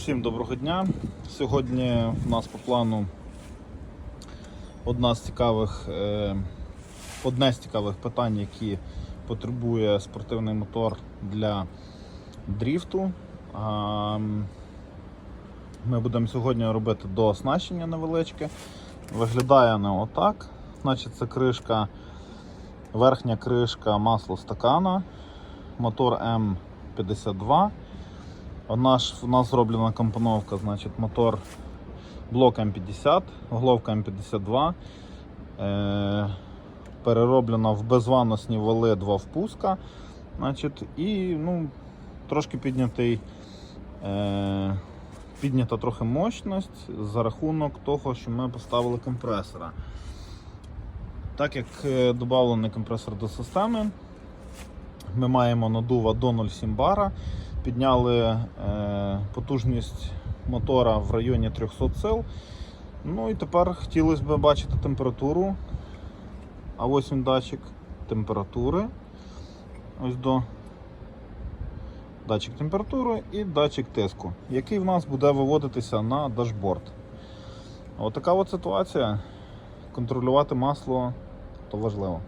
Всім доброго дня. Сьогодні у нас по плану одна з цікавих, е, одне з цікавих питань, які потребує спортивний мотор для дріфту. Ми будемо сьогодні робити дооснащення невеличке. Виглядає воно отак. Значить, це кришка, верхня кришка масло стакана, мотор М52. У нас, у нас зроблена компоновка, значить, мотор блок М50, головка М52. Е, перероблена в безваносні вали два впуска. Значить, і ну, трошки піднятий, е, піднята трохи мощність за рахунок того, що ми поставили компресора. Так як е, додавлений компресор до системи, ми маємо надува до 0,7 бара. Підняли е, потужність мотора в районі 300 сил. Ну і тепер хотілося б бачити температуру. А ось він датчик температури. Ось до датчик температури і датчик тиску, який в нас буде виводитися на дашборд. Отака от ситуація. Контролювати масло то важливо.